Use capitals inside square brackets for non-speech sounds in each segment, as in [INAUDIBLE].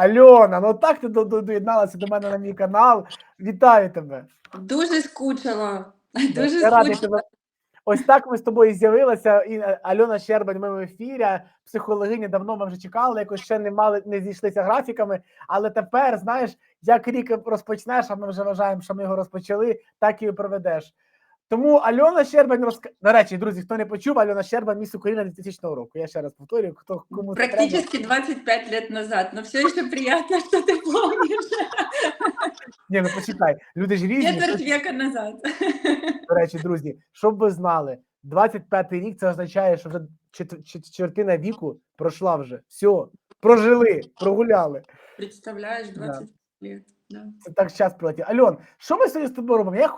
Альона, ну так ти до- до- доєдналася до мене на мій канал. Вітаю тебе. Дуже скучила. Дуже радий скучила. тебе. Ось так ми з тобою з'явилися. І е, Альона Щербань, ми в ефірі. Психологиня давно ми вже чекали, якось ще не мали, не зійшлися графіками. Але тепер, знаєш, як рік розпочнеш, а ми вже вважаємо, що ми його розпочали, так і проведеш. Тому Альона Щербань розк... До речі, друзі, хто не почув, Альона Щербань, міс Україна 2000 року. Я ще раз повторюю, хто кому це треба. Практически 25 лет назад, но все еще приятно, что ты помнишь. Ні, ну почекай, люди ж різні. Четверть века назад. До речі, друзі, щоб ви знали, 25-й рік це означає, що вже чет- чет- четвертина віку пройшла вже. Все, прожили, прогуляли. Представляешь, 20 лет. Да. Це так час прилетів. Альон, що ми сьогодні з тобою робимо? Я,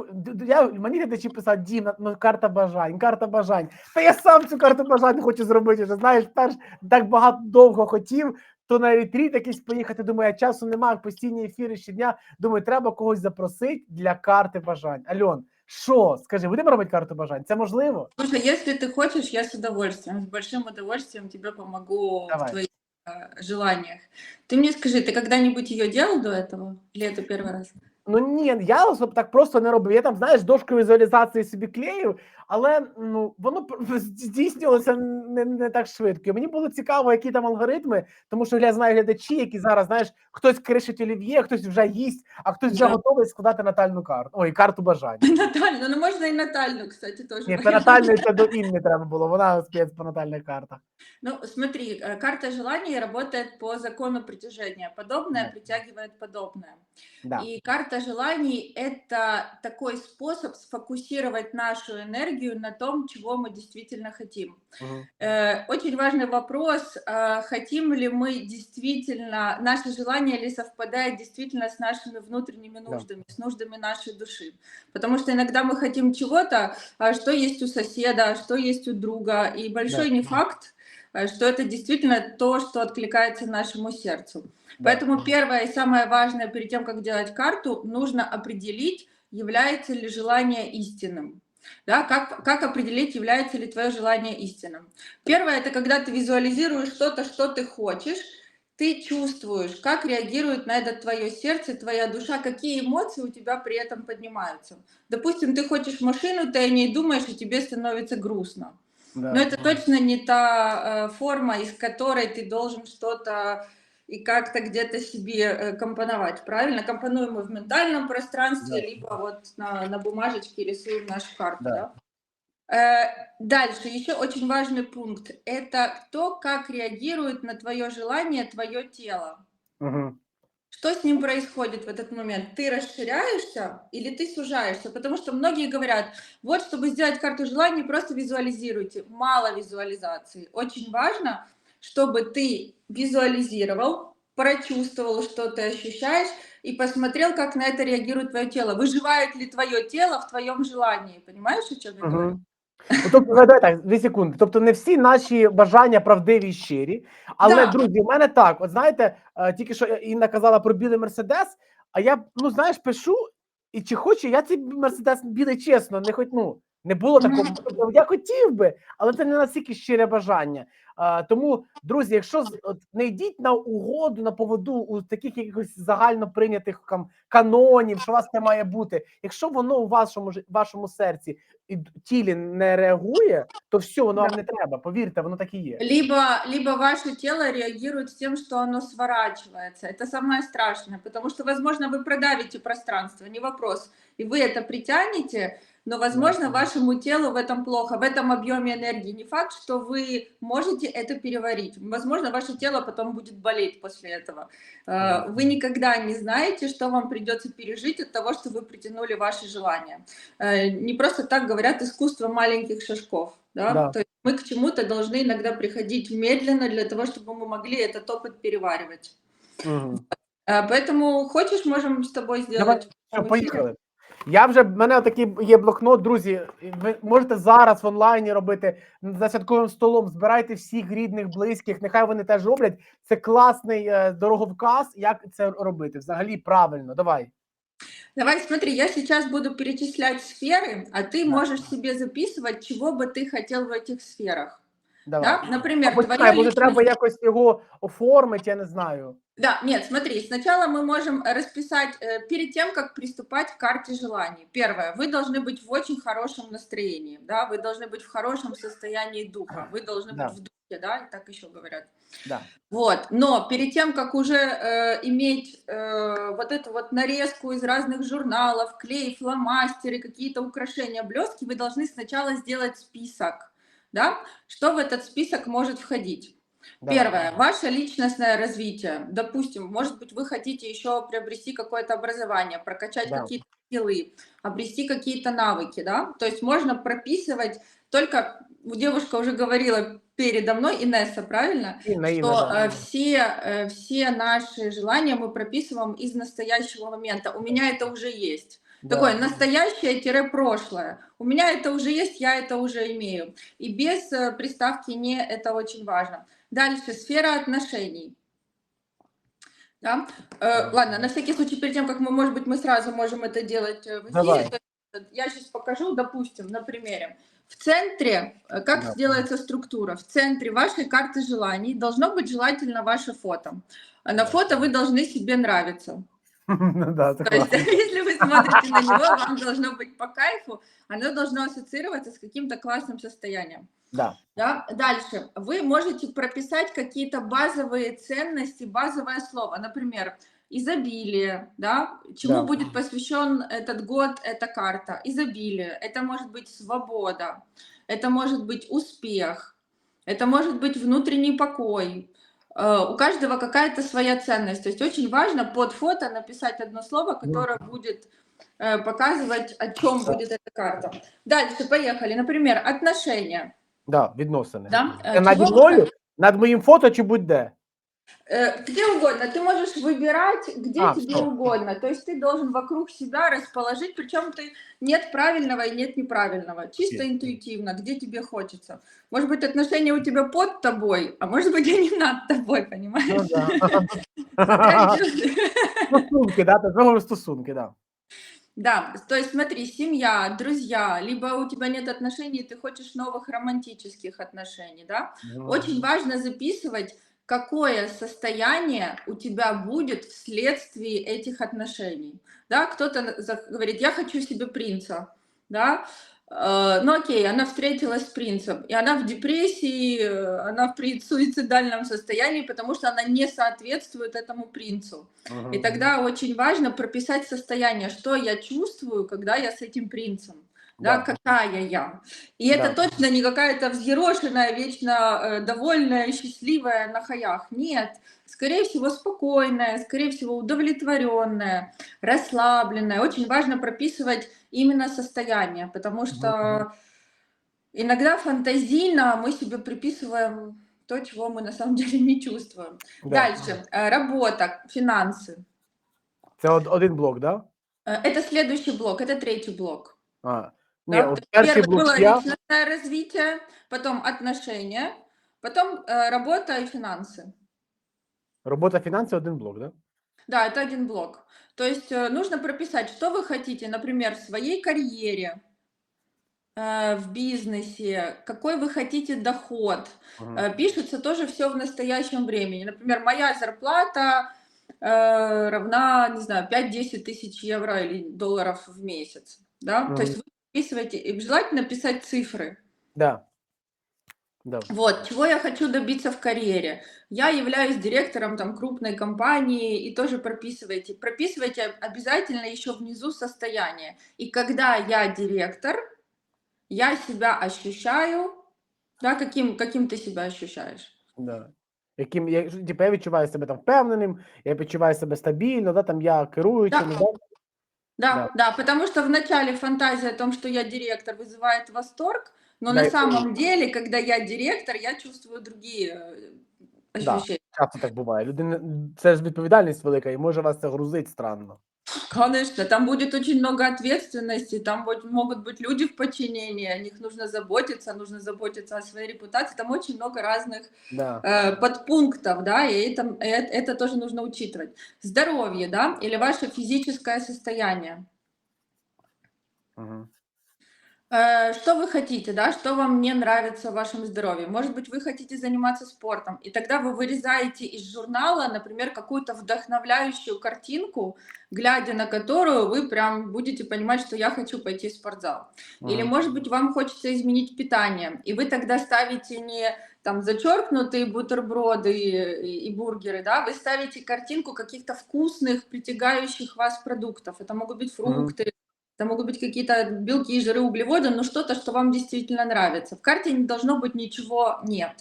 я мені глядачі писав, Дім, ну карта бажань, карта бажань. Та я сам цю карту бажань хочу зробити. Вже знаєш, перш так багато довго хотів. То на ретріт якийсь поїхати. Думаю, часу немає, постійні ефіри щодня. Думаю, треба когось запросити для карти бажань. Альон, що? Скажи, будемо робити карту бажань? Це можливо? Слушай, если ты хочешь, я с удовольствием, с большим удовольствием тебе помогу Давай. в твоих э, желаниях. Ты мне скажи, ты когда-нибудь ее делал до этого? Или это первый раз? Ну ні, я особ так просто не робив. Я там, знаєш, дошку візуалізації собі клеїв, але ну воно [LAUGHS] здійснювалося не, не так швидко. І Мені було цікаво, які там алгоритми, тому що я знаю глядачі, які зараз знаєш, хтось кришить олів'є, хтось вже їсть, а хтось вже Да. готовий складати натальну карту. Ой, карту бажань. [LAUGHS] Натальну, ну можно и Натальну, кстати, тоже. Ні, [LAUGHS] це натальної це до Інни треба було. Вона спец по натальних картах. Ну, смотри, э, карта желаний работает по закону притяжения. Подобное Да. притягивает подобное. Да. И карта желаний – это такой способ сфокусировать нашу энергию на том, чего мы действительно хотим. Э, Очень важный вопрос, э, хотим ли мы действительно, наше желание ли совпадает действительно с нашими внутренними нуждами, с нуждами нашей души. Потому что иногда мы хотим чего-то, а что есть у соседа, а что есть у друга, и большой Да. не факт, что это действительно то, что откликается нашему сердцу. Да. Поэтому первое и самое важное перед тем, как делать карту, нужно определить, является ли желание истинным. Да, как, как определить, является ли твое желание истинным? Первое, это когда ты визуализируешь что-то, что ты хочешь, ты чувствуешь, как реагирует на это твое сердце, твоя душа, какие эмоции у тебя при этом поднимаются. Допустим, ты хочешь машину, ты о ней думаешь, и тебе становится грустно. Да. Но это точно не та э, форма, из которой ты должен что-то и как-то где-то себе э, компоновать. Правильно? Компонуем мы в ментальном пространстве, Да. либо вот на, на бумажечке рисуем нашу карту. Да. да? Э, Дальше, еще очень важный пункт. Это то, как реагирует на твое желание твое тело. Мгм. Что с ним происходит в этот момент? Ты расширяешься или ты сужаешься? Потому что многие говорят, вот чтобы сделать карту желаний, просто визуализируйте. Мало визуализации. Очень важно, чтобы ты визуализировал, прочувствовал, что ты ощущаешь, и посмотрел, как на это реагирует твое тело. Выживает ли твое тело в твоем желании? Понимаешь, о чем я говорю? Ну, Тобто, не, давай так, дві секунди. Тобто, не всі наші бажання правдиві і щирі. Але, Да. друзі, в мене так: от знаєте, е, тільки що Інна казала про білий мерседес, а я, ну знаєш, пишу, і чи хочу, я цей мерседес білий чесно, не хоч, ну, не було такого. Мгм. Тобто, Я хотів би, але це не настільки щире бажання. А, тому, друзі, якщо з- от, не йдіть на угоду на поводу у таких якихось загально прийнятих там, канонів, що у вас це має бути. Якщо воно у вашому жи- вашому серці і д- тілі не реагує, то все, воно вам Да. не треба. Повірте, воно так і є. Либо, либо ваше тело реагирует с тем, что оно сворачивается. Это самое страшное, потому что, возможно, вы продавите пространство, не вопрос. И вы это притянете, Но, возможно, вашему телу в этом плохо, в этом объеме энергии. Не факт, что вы можете это переварить. Возможно, ваше тело потом будет болеть после этого. Э. Вы никогда не знаете, что вам придется пережить от того, что вы притянули ваши желания. Э, Не просто так говорят искусство маленьких шажков. Да? Да. То есть мы к чему-то должны иногда приходить медленно для того, чтобы мы могли этот опыт переваривать. Э, Поэтому хочешь, можем с тобой Давай, сделать. эфире? поїхали. Я вже в мене такий є блокнот, друзі. і Ви можете зараз в онлайні робити за святковим столом. Збирайте всіх рідних, близьких. Нехай вони теж роблять. Це класний е, дороговказ, як це робити. Взагалі правильно. Давай. Давай, смотри, я сейчас буду перечислять сферы, а ты Да. можешь себе записывать, чего бы ты хотел в этих сферах. Давай. Да? Например, Або твоя чекай, може личность- треба якось його оформити, я не знаю. Да, нет, смотри, сначала мы можем расписать, э, перед тем, как приступать к карте желаний. Первое, вы должны быть в очень хорошем настроении, да, вы должны быть в хорошем состоянии духа, вы должны Да. быть в духе, да, так еще говорят. Да. Вот, но перед тем, как уже э, иметь э, вот эту вот нарезку из разных журналов, клей, фломастеры, какие-то украшения, блестки, вы должны сначала сделать список, да, что в этот список может входить. Да. Первое, ваше личностное развитие. Допустим, может быть, вы хотите еще приобрести какое-то образование, прокачать Да. какие-то скиллы, обрести какие-то навыки, да? То есть можно прописывать только, девушка уже говорила передо мной, Инесса, правильно? Інна, что да. э, все, э, все наши желания мы прописываем из настоящего момента. У меня это уже есть. Да. Такое настоящее-прошлое. У меня это уже есть, я это уже имею. И без э, приставки «не» это очень важно. Дальше, сфера отношений. Да? Э, ладно, на всякий случай, перед тем, как мы, может быть, мы сразу можем это делать э, в эфире, Давай. то есть, я сейчас покажу, допустим, на примере. В центре, э, как Да. делается структура, в центре вашей карты желаний должно быть желательно ваше фото. А на фото вы должны себе нравиться. [LAUGHS] Ну да, То есть, [LAUGHS] если вы смотрите на него, вам должно быть по кайфу, оно должно ассоциироваться с каким-то классным состоянием. Да. Да? Дальше. Вы можете прописать какие-то базовые ценности, базовое слово. Например, изобилие, да? Чему Да. будет посвящен этот год, эта карта? Изобилие. Это может быть свобода, это может быть успех, это может быть внутренний покой. Э, У каждого какая-то своя ценность. То есть очень важно под фото написать одно слово, которое будет э, показывать, о чем будет эта карта. Дальше, поехали. Например, отношения. Да, відносини. Да? Це Э, наді чего вы мною, над моїм фото чи будь-де. Э, Где угодно, ты можешь выбирать, где А, тебе всё. угодно. То есть ты должен вокруг себя расположить, причем ты нет правильного и нет неправильного. Чисто Окей. интуитивно, где тебе хочется. Может быть, отношения у тебя под тобой, а может быть, они над тобой, понимаешь? Ну, да. Смотря где. [LAUGHS] Стосунки, да, так говорю стосунки, да. Да, то есть смотри, семья, друзья, либо у тебя нет отношений, ты хочешь новых романтических отношений, да? Очень важно записывать, какое состояние у тебя будет вследствие этих отношений. Да, кто-то говорит, я хочу себе принца, да, ну окей, она встретилась с принцем, и она в депрессии, э, она в суицидальном состоянии, потому что она не соответствует этому принцу. Мгм. И тогда очень важно прописать состояние, что я чувствую, когда я с этим принцем. Да, Да. какая я. И это Да. точно не какая-то взъерошенная, вечно э, довольная, счастливая на хаях. Нет. Скорее всего, спокойная, скорее всего, удовлетворенная, расслабленная. Очень важно прописывать именно состояние, потому что иногда фантазийно мы себе приписываем то, чего мы на самом [LAUGHS] деле не чувствуем. Да. Дальше. Э, Работа, финансы. Од- один блок, да? Э, Это следующий блок, это третий блок. А. Ні, Да? от То есть перший Первый блок было я. личностное развитие, потом отношения, потом э, работа и финансы. Робота фінанси один блок, да? Да, это один блок. То есть э, нужно прописать, что вы хотите, например, в своей карьере, э, в бизнесе, какой вы хотите доход. Э, Пишется тоже все в настоящем времени. Например, моя зарплата равна, не знаю, 5-10 тысяч евро или долларов в месяц. Да? Мгм. То есть вы записываете, и желательно писать цифры. Да. Да. Вот, чего я хочу добиться в карьере. Я являюсь директором там крупной компании, и тоже прописывайте. Прописывайте об- обязательно еще внизу состояние. И когда я директор, я себя ощущаю, да, каким, каким ты себя ощущаешь? Да. Яким, я, типу, я відчуваю себе там впевненим, я відчуваю себе стабільно, да, там я керуючим, Да. да? Да, Да. да, потому что вначале фантазия о том, что я директор, вызывает восторг, но Да, на и самом деле, когда я директор, я чувствую другие э, Да. ощущения. Часто так буває. Людина, це ж відповідальність велика, і може вас це грузить странно. Конечно, там будет очень много ответственности, там вот могут быть люди в подчинении, о них нужно заботиться, нужно заботиться о своей репутации, там очень много разных Да. э, подпунктов, да, и это, э- это тоже нужно учитывать. Здоровье, да, или ваше физическое состояние. Угу. Э, Что вы хотите, да, что вам не нравится в вашем здоровье? Может быть, вы хотите заниматься спортом, и тогда вы вырезаете из журнала, например, какую-то вдохновляющую картинку, глядя на которую вы прям будете понимать, что я хочу пойти в спортзал. Или, Мгм. может быть, вам хочется изменить питание, и вы тогда ставите не там зачеркнутые бутерброды и, и бургеры, да, вы ставите картинку каких-то вкусных, притягающих вас продуктов. Это могут быть фрукты, это могут быть какие-то белки, жиры, углеводы, но что-то, что вам действительно нравится. В карте не должно быть ничего нет.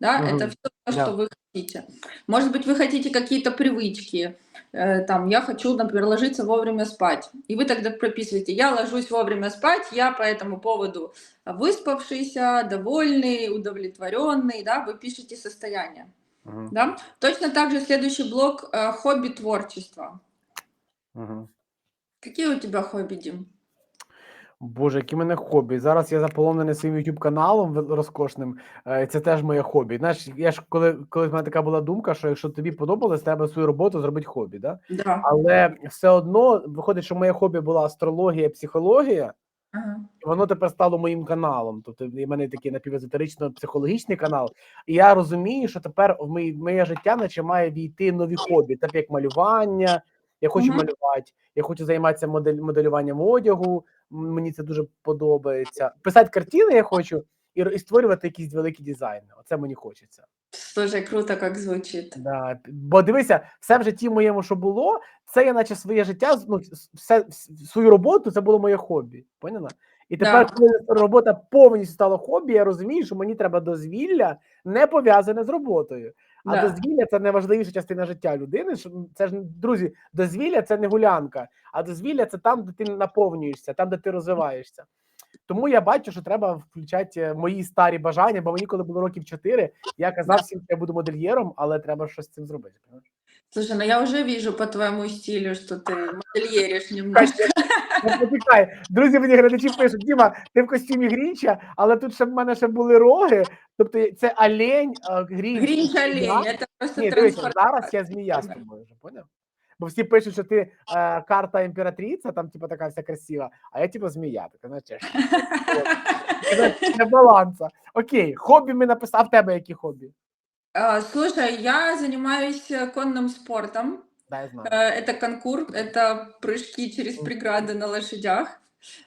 Да, Мгм. это все, что вы хотите. Может быть, вы хотите какие-то привычки. Э, Там, я хочу, например, ложиться вовремя спать. И вы тогда прописываете, я ложусь вовремя спать, я по этому поводу выспавшийся, довольный, удовлетворенный, да, вы пишете состояние. Мгм. Да? Точно так же следующий блок э, хобби творчество. Мгм. Какие у тебя хобби, Дим? Боже, які в мене хобі. Зараз я заполонений своїм YouTube каналом розкошним. Е, Це теж моє хобі. Знаєш, я ж коли, коли в мене така була думка, що якщо тобі подобалось, треба свою роботу зробити хобі. Да? Да. Але все одно виходить, що моє хобі була астрологія, психологія, Ага. і воно тепер стало моїм каналом. Тобто в мене такий напівезотерично-психологічний канал. І я розумію, що тепер в моє, моє життя наче має війти нові хобі, так як малювання. Я хочу Мгм. малювати, я хочу займатися модель, моделюванням одягу. Мені це дуже подобається. Писати картини я хочу і, і створювати якісь великі дизайни. Оце мені хочеться. Слушай, круто, как звучит. Да. Бо дивися, все в житті моєму, що було, це я наче своє життя, ну, все, свою роботу, це було моє хобі. Поняла? І тепер, Да. коли робота повністю стала хобі, я розумію, що мені треба дозвілля не пов'язане з роботою. А Да. дозвілля це найважливіша частина життя людини. Це ж друзі, дозвілля це не гулянка, а дозвілля це там, де ти наповнюєшся, там, де ти розвиваєшся. Тому я бачу, що треба включати е, мої старі бажання, бо мені, коли було років 4, я казав всім, що я буду модельєром, але треба щось з цим зробити. Слушай, ну я уже вижу по твоему стилю, что ты модельеришь немножко. Ну, Почекай, друзі, мені глядачі пишуть, Діма, ти в костюмі Грінча, але тут ще в мене ще були роги. Тобто це олень, а, Грінч. Гринч олень, это просто Ні, дивися, зараз я змія з тобою вже, поняв? Бо всі пишуть, що ти е, карта імператриця, там типу така вся красива, а я типу змія, така знаєш, не [LAUGHS] баланса. Окей, хобі ми написав, а в тебе які хобі? А, Слушай, я занимаюсь э, конным спортом. Дай знаю. Э, Это конкур, это прыжки через Мгм. преграды на лошадях.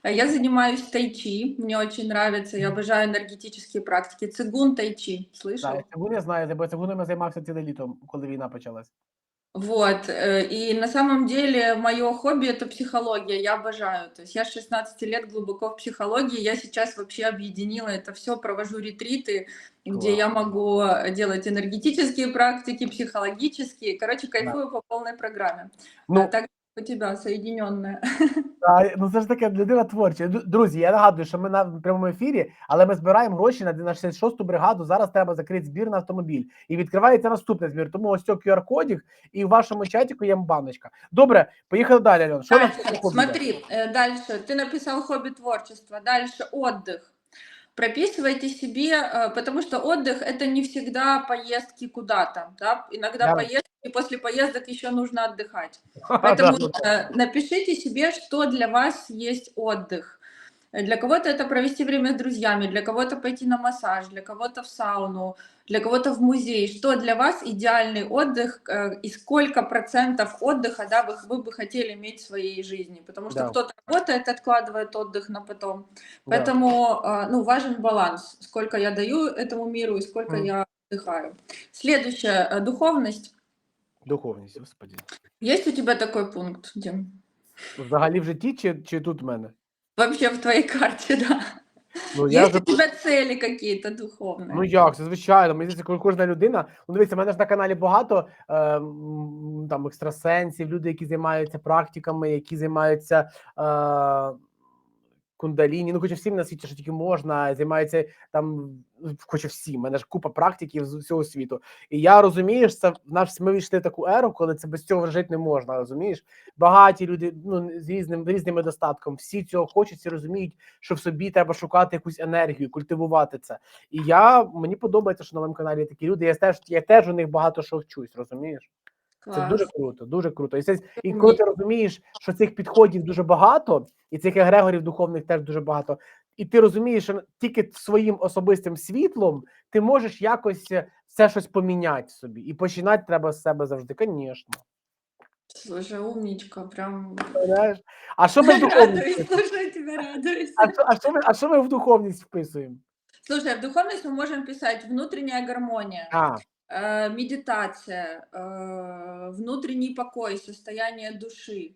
Э, Я занимаюсь тайчи, мне очень нравится, я Мгм. обожаю энергетические практики. Цигун тайчи, Да, слышал? я цигун я знаю, бо цигуном я займався ціле літо, коли війна почалась. Вот, э, и на самом деле мое хобби это психология, я обожаю. То есть я с 16 лет глубоко в психологии, я сейчас вообще объединила это все, провожу ретриты, где я Класс. могу делать энергетические практики, психологические, короче, кайфую по полной программе. Ну, А так у тебя соединенная. [LAUGHS] А, ну це ж таке людина творча. Ду- Друзі, я нагадую, що ми на прямому ефірі, але ми збираємо гроші на 96-ту бригаду. Зараз треба закрити збір на автомобіль. І відкривається наступний збір. Тому ось цей QR-кодик, і в вашому чатіку є баночка. Добре, поїхали далі, Альон. Що у нас Дальше, по хобі? смотри, э, дальше. Ты написал хобби творчество. Дальше отдых. Прописывайте себе, э, потому что отдых это не всегда поездки куда-то. Да? Иногда Да. поездки, после поездок еще нужно отдыхать. [LAUGHS] Поэтому да. э, напишите себе, что для вас есть отдых. Э, Для кого-то это провести время с друзьями, для кого-то пойти на массаж, для кого-то в сауну, для кого-то в музей. Что для вас идеальный отдых э, и сколько процентов отдыха да, вы, вы бы хотели иметь в своей жизни? Потому что Да. кто-то работает, откладывает отдых на потом. Да. Поэтому э, ну, важен баланс, сколько я даю этому миру и сколько Мгм. я отдыхаю. Следующее, э, духовность. Духовність, господи. Есть у тебя такой пункт, Дим? Взагалі в житті чи, чи тут в мене? Вообще в твоей карте, да. Ну, я Есть вже у тебя цели какие-то духовні. Ну як, це звичайно. Мені здається, коли кожна людина. Ну дивіться, в мене ж на каналі багато е, м, там екстрасенсів, люди, які займаються практиками, які займаються е, кундаліні. Ну, хоча всім на світі, що тільки можна, займаються там, хоча всі. Мене ж купа практиків з усього світу. І я розумію, що це в наш ми війшли в таку еру, коли це без цього жити не можна. Розумієш? Багаті люди ну з різним різним достатком. Всі цього хочуть, всі розуміють, що в собі треба шукати якусь енергію, культивувати це. І я мені подобається, що на моєму каналі такі люди. Я теж я теж у них багато що вчусь, розумієш? Це дуже круто, дуже круто. І, це, і коли ти розумієш, що цих підходів дуже багато, і цих егрегорів духовних теж дуже багато. і ти розумієш, що тільки своїм особистим світлом ти можеш якось е, це щось поміняти собі. І починати треба з себе завжди, звісно. Слушай, умничка, прям А що ми в [LAUGHS] духовність? слушай, радуюсь. А що, а, що ми, а що ми в духовність вписуємо? Слушай, в духовность мы можем писать внутренняя гармония, А, медитация, э, внутренний покой, состояние души,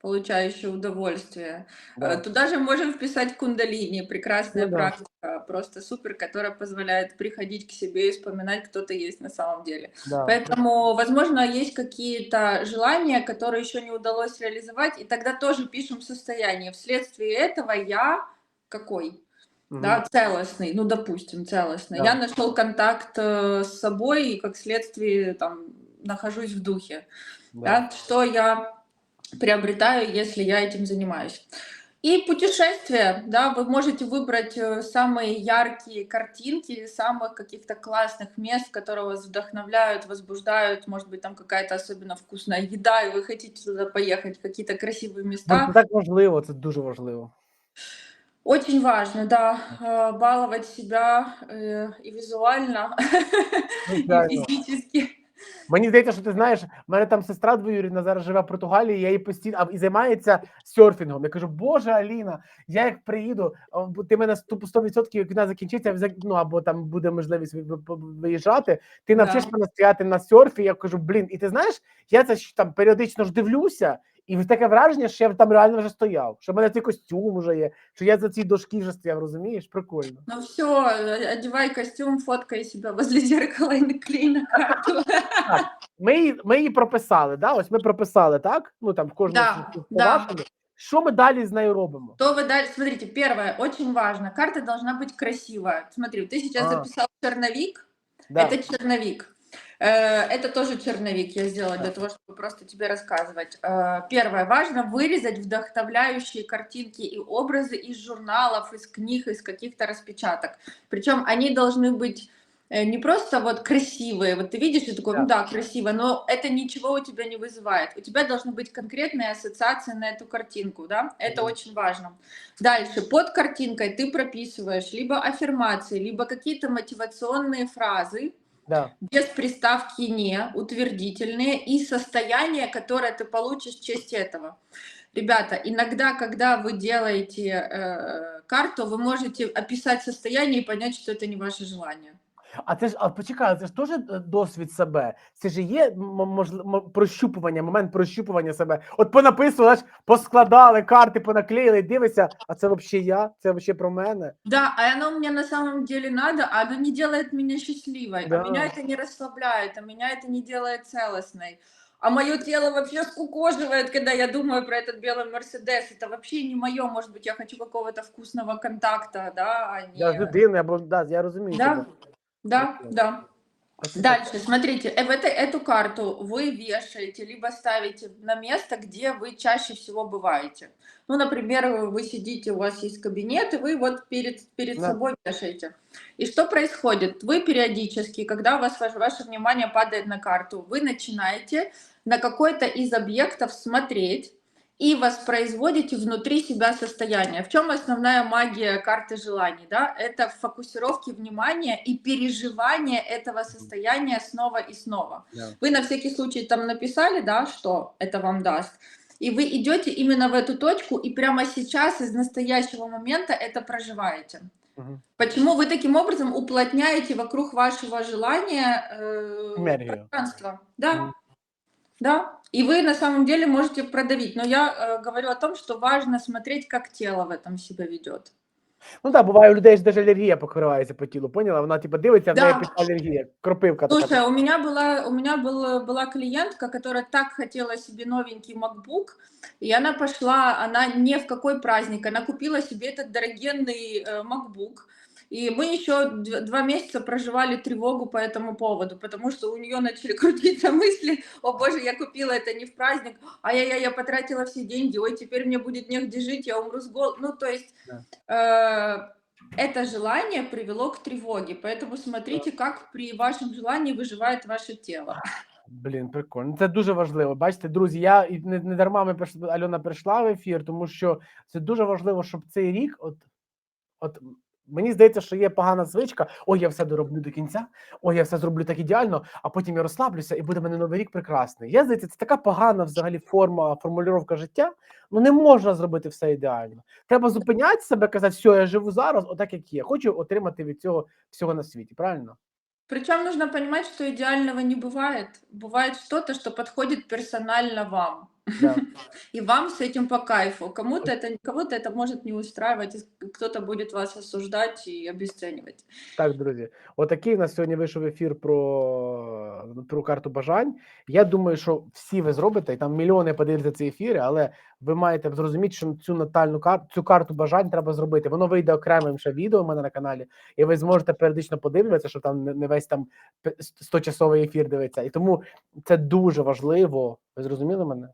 получающее удовольствие. Э, да. Туда же можем вписать кундалини, прекрасная Ну да. практика, просто супер, которая позволяет приходить к себе и вспоминать, кто ты есть на самом деле. Да. Поэтому, возможно, есть какие-то желания, которые еще не удалось реализовать, и тогда тоже пишем состояние. Вследствие этого я какой? Мгм. Да, целостный, ну, допустим, целостный. Да. Я нашел контакт э, с собой и, как следствие, там, нахожусь в духе. Да. Да, что я приобретаю, если я этим занимаюсь. И путешествия, да, вы можете выбрать э, самые яркие картинки самых каких-то классных мест, которые вас вдохновляют, возбуждают, может быть, там какая-то особенно вкусная еда, и вы хотите туда поехать, какие-то красивые места. Це так важливо, це дуже важливо. Очень важно, да, э, баловать себя э, и визуально, [LAUGHS] и Звичайно. физически. Мені здається, що ти знаєш, в мене там сестра двоюрідна зараз живе в Португалії, я її постійно а, і займається серфінгом. Я кажу, Боже, Аліна, я як приїду, ти мене 100%, 100% як війна закінчиться, ну або там буде можливість ви- ви- ви- виїжджати. Ти навчиш Да. мене стояти на серфі. Я кажу, блін, і ти знаєш, я це там періодично ж дивлюся, і таке враження, що я там реально вже стояв, що в мене цей костюм вже є, що я за цій дошки вже стояв, розумієш? Прикольно. Ну все, одевай костюм, фоткай себя возле зеркала [LAUGHS] и наклей на карту. Ми її, ми її прописали, да? Ось ми прописали, так? Ну там в кожному Да, слідку да. по-вашому. Що ми далі з нею робимо? То вы дальше, смотрите, первое, очень важно, карта должна быть красивая. Смотри, ты сейчас А. записал черновик, Да. это черновик. Э, Это тоже черновик я сделала для того, чтобы просто тебе рассказывать. Э, Первое, важно вырезать вдохновляющие картинки и образы из журналов, из книг, из каких-то распечаток. Причем они должны быть э, не просто вот красивые, вот ты видишь и такой, ну да, красиво, но это ничего у тебя не вызывает. У тебя должны быть конкретные ассоциации на эту картинку, да, это Мгм. очень важно. Дальше, под картинкой ты прописываешь либо аффирмации, либо какие-то мотивационные фразы, Да. без приставки «не», утвердительные и состояние, которое ты получишь в честь этого. Ребята, иногда, когда вы делаете э, карту, вы можете описать состояние и понять, что это не ваше желание. А це ж, а почекай, це ж теж е, досвід себе. Це ж і є можливо прощупування, момент прощупування себе. От понаписували, знаєш, поскладали карти, понаклеїли, дивишся, а це взагалі я, це взагалі про мене. Да, а оно мне на самом деле надо, а оно не делает меня счастливой, Да. а меня это не расслабляет, а меня это не делает целостной. А мое тело вообще скукоживает, когда я думаю про этот белый Мерседес. Это вообще не мое. Может быть, я хочу какого-то вкусного контакта, да, а не... Я з людиною, або да, я розумію. Да, тебе. Да, да. Дальше, смотрите, э, в этой, эту карту вы вешаете, либо ставите на место, где вы чаще всего бываете. Ну, например, вы сидите, у вас есть кабинет, и вы вот перед, перед Да. собой вешаете. И что происходит? Вы периодически, когда у вас ваше, ваше внимание падает на карту, вы начинаете на какой-то из объектов смотреть и воспроизводите внутри себя состояние. В чем основная магия карты желаний? Да? Это в фокусировке внимания и переживание этого состояния снова и снова. Да. Вы на всякий случай там написали, да, что это вам даст. И вы идете именно в эту точку и прямо сейчас из настоящего момента это проживаете. Почему вы таким образом уплотняете вокруг вашего желания э, пространство? Да, Мгм. да. И вы на самом деле можете продавить. Но я э, говорю о том, что важно смотреть, как тело в этом себя ведет. Ну так, буває, у людей ж навіть алергія покривається по тілу, поняла? Вона типу дивиться, в Да. неї пішла алергія, кропивка така. Слушай, у меня была, у меня был, была клиентка, которая так хотела себе новенький MacBook, и она пошла, она не в какой праздник, она купила себе этот дорогенный э, MacBook. И мы еще д- два месяца проживали тревогу по этому поводу, потому что у нее начали [LAUGHS] крутиться мысли, о боже, я купила это не в праздник, ай-яй-яй, я потратила все деньги, ой, теперь мне будет негде жить, я умру с голоду. Ну, то есть э, это желание привело к тревоге, поэтому смотрите, как при вашем желании выживает ваше тело. Блін, прикольно. Це дуже важливо. Бачите, друзі, я і не, не дарма ми прийшли, Альона прийшла в ефір, тому що це дуже важливо, щоб цей рік, от от м, мені здається, що є погана звичка. Ой, я все дороблю до кінця, ой, я все зроблю так ідеально, а потім я розслаблюся, і буде мене новий рік прекрасний. Я здається, це така погана взагалі форма, формулювання життя. Ну не можна зробити все ідеально. Треба зупиняти себе, казати, все, я живу зараз, отак як є. Хочу отримати від цього всього на світі. Правильно? Причем нужно понимать, что идеального не бывает. Бывает что-то, что подходит персонально вам. Да. [LAUGHS] И вам с этим по кайфу. Кому-то это, кого-то это может не устраивать, и кто-то будет вас осуждать и обесценивать. Так, друзі, отакий у нас сьогодні вийшов ефір про, про карту бажань. Я думаю, що всі ви зробите, і там мільйони подивляться ці ефіри, але ви маєте зрозуміти, що цю натальну карту, цю карту бажань треба зробити. Воно вийде окремим ще відео у мене на каналі, і ви зможете періодично подивитися, щоб там не- не весь там 100-часовий ефір дивиться. І тому це дуже важливо. Ви зрозуміли мене?